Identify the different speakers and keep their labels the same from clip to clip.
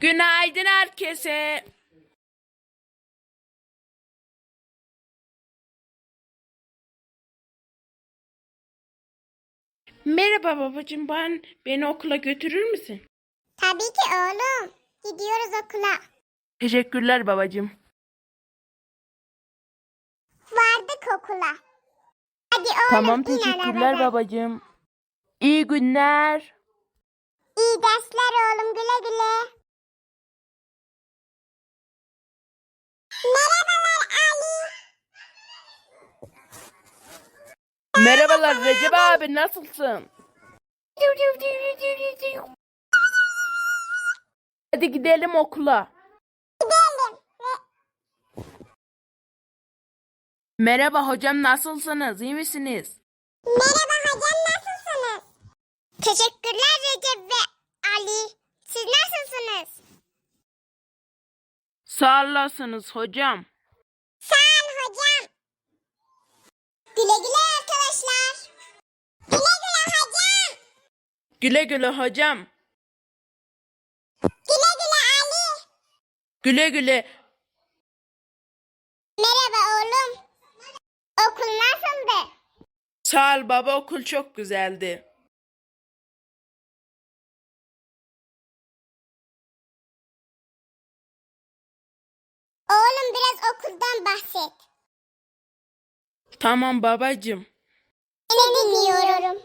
Speaker 1: Günaydın herkese. Merhaba babacığım ben beni okula götürür müsün?
Speaker 2: Tabii ki oğlum. Gidiyoruz okula.
Speaker 1: Teşekkürler babacığım.
Speaker 2: Vardık okula. Hadi oğlum
Speaker 1: Tamam
Speaker 2: in
Speaker 1: teşekkürler
Speaker 2: arabadan.
Speaker 1: babacığım. İyi günler.
Speaker 2: İyi dersler oğlum güle güle. Merhabalar Ali.
Speaker 1: Merhabalar Recep abi nasılsın? Hadi gidelim okula.
Speaker 2: Gidelim.
Speaker 1: Merhaba hocam nasılsınız? İyi misiniz?
Speaker 2: Merhaba hocam? Teşekkürler Recep ve Ali. Siz nasılsınız?
Speaker 1: Sağ olasınız hocam.
Speaker 2: Sağ ol hocam. Güle güle arkadaşlar. Güle güle hocam.
Speaker 1: Güle güle hocam.
Speaker 2: Güle güle Ali.
Speaker 1: Güle güle.
Speaker 2: Merhaba oğlum. Okul nasıldı?
Speaker 1: Sağ ol baba okul çok güzeldi.
Speaker 2: Biraz okuldan bahset.
Speaker 1: Tamam babacığım.
Speaker 2: Seni dinliyorum.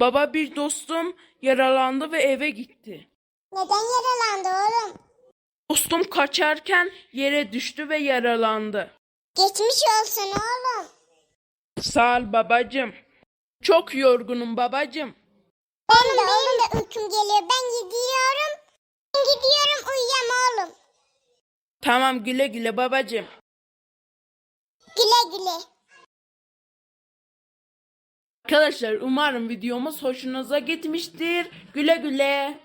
Speaker 1: Baba bir dostum yaralandı ve eve gitti.
Speaker 2: Neden yaralandı oğlum?
Speaker 1: Dostum kaçarken yere düştü ve yaralandı.
Speaker 2: Geçmiş olsun oğlum.
Speaker 1: Sağ ol babacığım. Çok yorgunum babacığım.
Speaker 2: Oğlum benim de uykum geliyor. Ben gidiyorum. Ben gidiyorum uyuyam oğlum.
Speaker 1: Tamam güle güle babacığım.
Speaker 2: Güle güle.
Speaker 1: Arkadaşlar umarım videomuz hoşunuza gitmiştir. Güle güle.